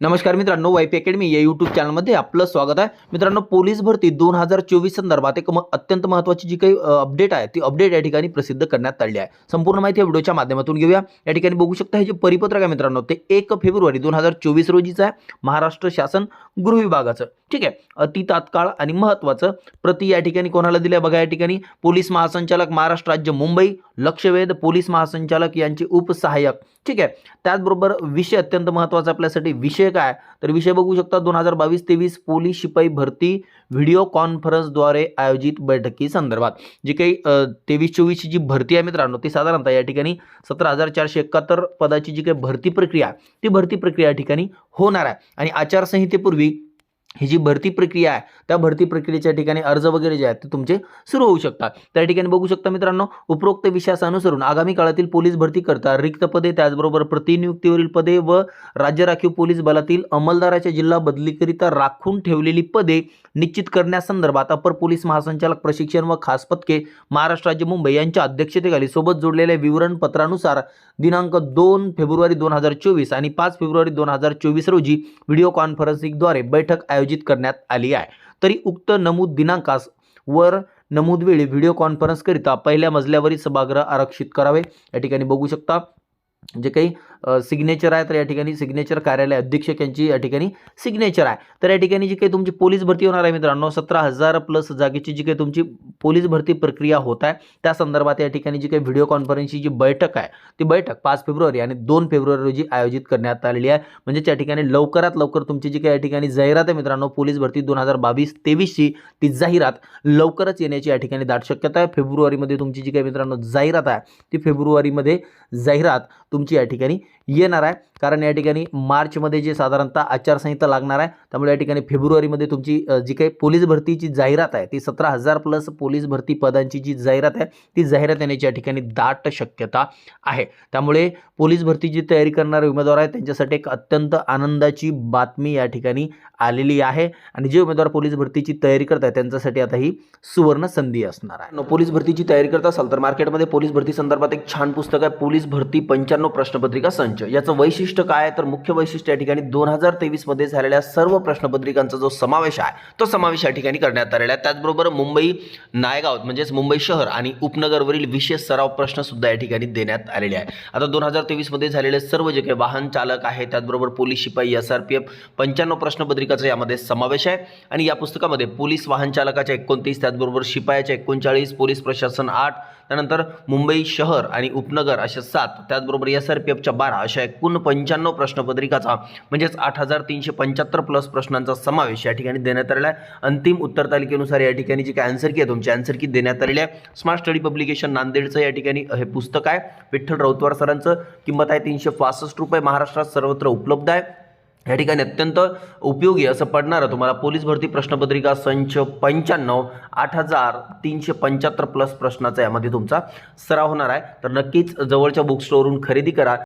नमस्कार मित्रांनो YP academy या यूट्यूब चॅनलमध्ये आपलं स्वागत आहे. मित्रांनो पोलीस भरती दोन हजार चोवीस संदर्भात एक अत्यंत महत्त्वाची जी काही अपडेट आहे ती अपडेट या ठिकाणी प्रसिद्ध करण्यात आली आहे. संपूर्ण माहिती या व्हिडिओच्या माध्यमातून घेऊया. या ठिकाणी बघू शकता हे जे परिपत्रक आहे मित्रांनो ते एक फेब्रुवारी दोन हजार चोवीस रोजीचं आहे. महाराष्ट्र शासन गृह विभागाचं. ठीक आहे. अति तात्काळ आणि महत्त्वाचं प्रति या ठिकाणी कोणाला दिल्या बघा या ठिकाणी? पोलीस महासंचालक महाराष्ट्र राज्य मुंबई लक्षवेध पोलीस महासंचालक यांचे उपसहाय्यक. ठीक आहे. त्याचबरोबर विषय अत्यंत महत्त्वाचा आपल्यासाठी. विषय काय? तर विषय बघू शकता दोन हजार बावीस तेवीस पोलीस शिपाई भरती व्हिडिओ कॉन्फरन्सद्वारे आयोजित बैठकी संदर्भात. जी काही तेवीस चोवीसची जी भरती आहे मित्रांनो ती साधारणतः या ठिकाणी सतरा हजार चारशे एकाहत्तर पदाची जी काही भरती प्रक्रिया आहे, ती भरती प्रक्रिया या ठिकाणी होणार आहे. आणि आचारसंहितेपूर्वी ही जी भरती प्रक्रिया आहे त्या भरती प्रक्रियेच्या ठिकाणी अर्ज वगैरे जे आहेत ते तुमचे सुरू होऊ शकतात. त्या ठिकाणी बघू शकता मित्रांनो उपरोक्त विषयास अनुसरून आगामी काळातील पोलीस भरती करता रिक्त पदे त्याचबरोबर प्रतिनियुक्तीवरील पदे व राज्य राखीव पोलीस बलातील अंमलदाराच्या जिल्हा बदलीकरिता राखून ठेवलेली पदे निश्चित करण्यासंदर्भात अपर पोलीस महासंचालक प्रशिक्षण व खास पथके महाराष्ट्र राज्य मुंबई यांच्या अध्यक्षतेखाली सोबत जोडलेल्या विवरणपत्रानुसार दिनांक दोन फेब्रुवारी दोन हजार चोवीस आणि पाच फेब्रुवारी दोन हजार चोवीस रोजी व्हिडिओ कॉन्फरन्सिंगद्वारे बैठक आयोजित आयोजित करण्यात आली आहे. तरी उक्त नमूद दिनांकास वर नमूद वेळी व्हिडिओ कॉन्फरन्सकरिता पहिल्या मजल्यावरील सभागृह आरक्षित करावे. या ठिकाणी बघू शकता जे काही सिग्नेचर आहे तर या ठिकाणी सिग्नेचर कार्यालय अधीक्षक यांची या ठिकाणी सिग्नेचर आहे. तर या ठिकाणी जी काही तुमची पोलीस भरती होणार आहे मित्रांनो सतरा हजार प्लस जागेची जी काही तुमची पोलीस भरती प्रक्रिया होत आहे त्या संदर्भात या ठिकाणी जी काही व्हिडिओ कॉन्फरन्सची जी बैठक आहे ती बैठक पाच फेब्रुवारी आणि दोन फेब्रुवारी रोजी आयोजित करण्यात आलेली आहे. म्हणजे त्या ठिकाणी लवकरात लवकर तुमची जी काही या ठिकाणी जाहिरात आहे मित्रांनो पोलीस भरती दोन हजार बावीस तेवीसची ती जाहिरात लवकरच येण्याची या ठिकाणी दाट शक्यता आहे. फेब्रुवारीमध्ये तुमची जी काही मित्रांनो जाहिरात आहे ती फेब्रुवारीमध्ये जाहिरात तुमची या ठिकाणी येणार आहे. कारण या ठिकाणी मार्चमध्ये जे साधारणतः आचारसंहिता लागणार आहे त्यामुळे या ठिकाणी फेब्रुवारीमध्ये तुमची जी काही पोलीस भरतीची जाहिरात आहे ती सतरा हजार प्लस पोलीस भरती पदांची जी जाहिरात आहे ती जाहिरात येण्याची या ठिकाणी दाट शक्यता आहे. त्यामुळे पोलीस भरतीची तयारी करणारे उमेदवार आहेत त्यांच्यासाठी एक अत्यंत आनंदाची बातमी या ठिकाणी आलेली आहे. आणि जे उमेदवार पोलीस भरतीची तयारी करत आहेत त्यांच्यासाठी आता ही सुवर्ण संधी असणार आहे. पोलीस भरतीची तयारी करत असाल तर मार्केटमध्ये पोलीस भरती संदर्भात एक छान पुस्तक आहे पोलीस भरती पंच्याण्णव प्रश्नपत्रिका संच. म्हणजे? याचं वैशिष्ट्य काय तर मुख्य वैशिष्ट्य या ठिकाणी दोन हजार तेवीसमध्ये झालेल्या सर्व प्रश्नपत्रिकांचा जो समावेश आहे तो समावेश या ठिकाणी करण्यात आलेला आहे. त्याचबरोबर मुंबई नायगाव म्हणजेच मुंबई शहर आणि उपनगरवरील विशेष सराव प्रश्न सुद्धा या ठिकाणी देण्यात आलेले आहे आता दोन हजार तेवीसमध्ये झालेले सर्व जे काही वाहन चालक आहे त्याचबरोबर पोलीस शिपाई एस आर पी एफ पंच्याण्णव प्रश्नपत्रिकाचा यामध्ये समावेश आहे. आणि या पुस्तकामध्ये पोलीस वाहन चालकाच्या एकोणतीस त्याचबरोबर शिपायाच्या एकोणचाळीस पोलीस प्रशासन आठ त्यानंतर मुंबई शहर आणि उपनगर अशा सात त्याचबरोबर एस आर पी एफच्या बारा अशा एकूण पंच्याण्णव प्रश्नपत्रिकाचा म्हणजेच आठ हजार तीनशे पंच्याहत्तर प्लस प्रश्नांचा समावेश या ठिकाणी देण्यात आलेला आहे. अंतिम उत्तर तालिकेनुसार या ठिकाणी जी काय आन्सर की आहे तुमची आन्सर की देण्यात आलेली आहे. स्मार्ट स्टडी पब्लिकेशन नांदेडचं या ठिकाणी हे पुस्तक आहे. विठ्ठल राऊतवार सरांचं किंमत आहे तीनशे पासष्ट रुपये. महाराष्ट्रात सर्वत्र उपलब्ध आहे. या ठिकाणी अत्यंत उपयोगी असं पडणारं तुम्हाला पोलीस भरती प्रश्नपत्रिका संच पंच्याण्णव आठ हजार तीनशे पंच्याहत्तर प्लस प्रश्नाचा यामध्ये तुमचा सराव होणार आहे. तर नक्कीच जवळच्या बुक स्टोअरवरून खरेदी करा.